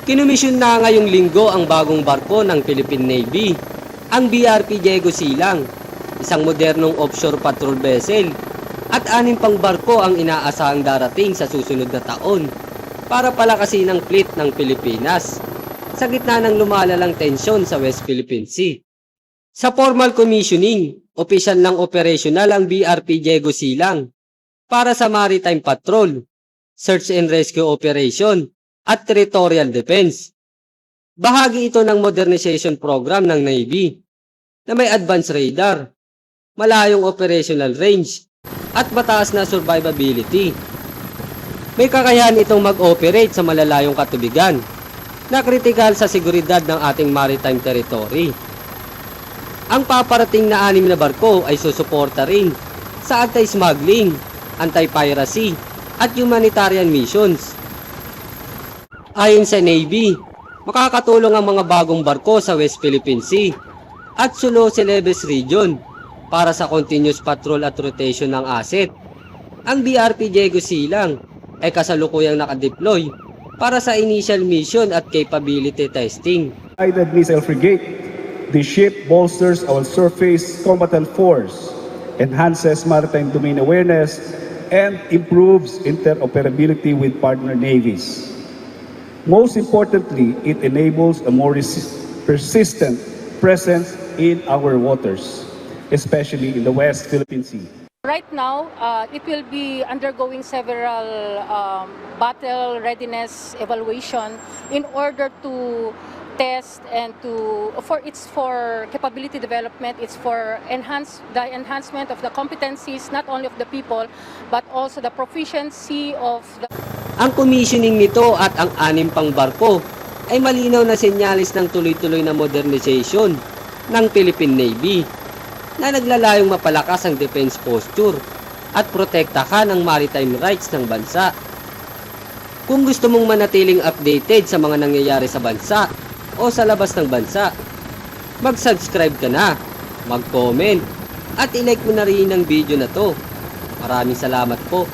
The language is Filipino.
Kinumisyon na ngayong linggo ang bagong barko ng Philippine Navy, ang BRP Diego Silang, isang modernong offshore patrol vessel at anim pang barko ang inaasahang darating sa susunod na taon para palakasin ang fleet ng Pilipinas sa gitna ng lumalalang tensyon sa West Philippine Sea. Sa formal commissioning, opisyal ng operational ang BRP Diego Silang para sa maritime patrol, search and rescue operation at territorial defense. Bahagi ito ng modernization program ng Navy na may advanced radar, malayong operational range at mataas na survivability. May kakayahan itong mag-operate sa malalayong katubigan na kritikal sa seguridad ng ating maritime territory. Ang paparating na anim na barko ay susuporta rin sa anti-smuggling, anti-piracy at humanitarian missions. Ayon sa Navy, makakatulong ang mga bagong barko sa West Philippine Sea at Sulu Celebes region para sa continuous patrol at rotation ng asset. Ang BRP Diego Silang ay kasalukuyang nakadeploy para sa initial mission at capability testing. Guided missile frigate, the ship bolsters our surface combatant force, enhances maritime domain awareness, and improves interoperability with partner navies. Most importantly, it enables a more persistent presence in our waters, especially in the West Philippine Sea. Right now, uh, it will be undergoing several um, battle readiness evaluation in order to test and to for it's for capability development it's for enhance the enhancement of the competencies not only of the people but also the proficiency of the Ang commissioning nito at ang anim pang barko ay malinaw na senyalis ng tuloy-tuloy na modernization ng Philippine Navy na naglalayong mapalakas ang defense posture at protektahan ang maritime rights ng bansa. Kung gusto mong manatiling updated sa mga nangyayari sa bansa o sa labas ng bansa, mag-subscribe ka na, mag-comment, at ilike mo na rin ang video na to. Maraming salamat po.